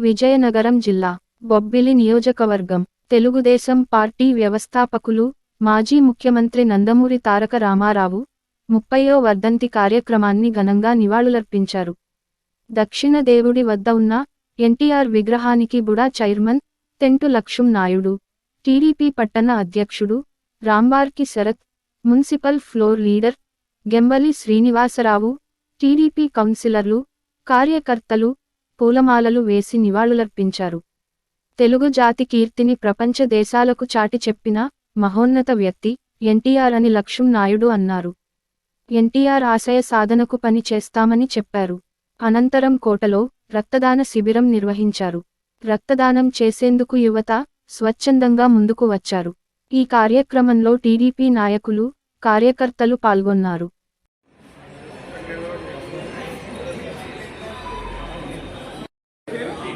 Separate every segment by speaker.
Speaker 1: విజయనగరం జిల్లా బొబ్బిలి నియోజకవర్గం తెలుగుదేశం పార్టీ వ్యవస్థాపకులు మాజీ ముఖ్యమంత్రి నందమూరి తారక రామారావు ముప్పయో వర్ధంతి కార్యక్రమాన్ని ఘనంగా నివాళులర్పించారు. దక్షిణ దేవుడి వద్ద ఉన్న ఎన్టీఆర్ విగ్రహానికి బుడా చైర్మన్ తెంటు లక్ష్మం నాయుడు టీడీపీ పట్టణ అధ్యక్షుడు Rambarki Sarath municipal floor leader Gembali Srinivasarao TDP కౌన్సిలర్లు కార్యకర్తలు పూలమాలలు వేసి నివాళులర్పించారు. తెలుగు జాతి కీర్తిని ప్రపంచ దేశాలకు చాటి చెప్పిన మహోన్నత వ్యక్తి ఎన్టీఆర్ అని లక్ష్యం నాయుడు అన్నారు. ఎన్టీఆర్ ఆశయ సాధనకు పని చేస్తామని చెప్పారు. అనంతరం కోటలో రక్తదాన శిబిరం నిర్వహించారు. రక్తదానం చేసేందుకు యువత స్వచ్ఛందంగా ముందుకు వచ్చారు. ఈ కార్యక్రమంలో టీడీపీ నాయకులు కార్యకర్తలు పాల్గొన్నారు.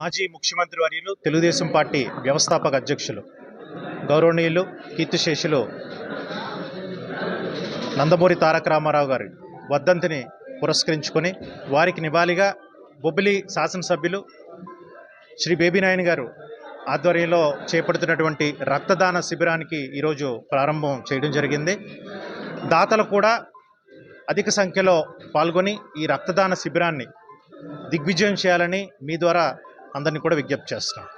Speaker 2: మాజీ ముఖ్యమంత్రి వర్యులు తెలుగుదేశం పార్టీ వ్యవస్థాపక అధ్యక్షులు గౌరవనీయులు కీర్తిశేషులు నందమూరి తారక రామారావు గారి వర్ధంతిని పురస్కరించుకొని వారికి నివాళిగా బొబ్బిలి శాసనసభ్యులు శ్రీ బేబీనాయని గారు ఆధ్వర్యంలో చేపడుతున్నటువంటి రక్తదాన శిబిరానికి ఈరోజు ప్రారంభం చేయడం జరిగింది. దాతలు కూడా అధిక సంఖ్యలో పాల్గొని ఈ రక్తదాన శిబిరాన్ని దిగ్విజయం చేయాలని మీ ద్వారా అందరినీ కూడా విజ్ఞప్తి చేస్తున్నాం.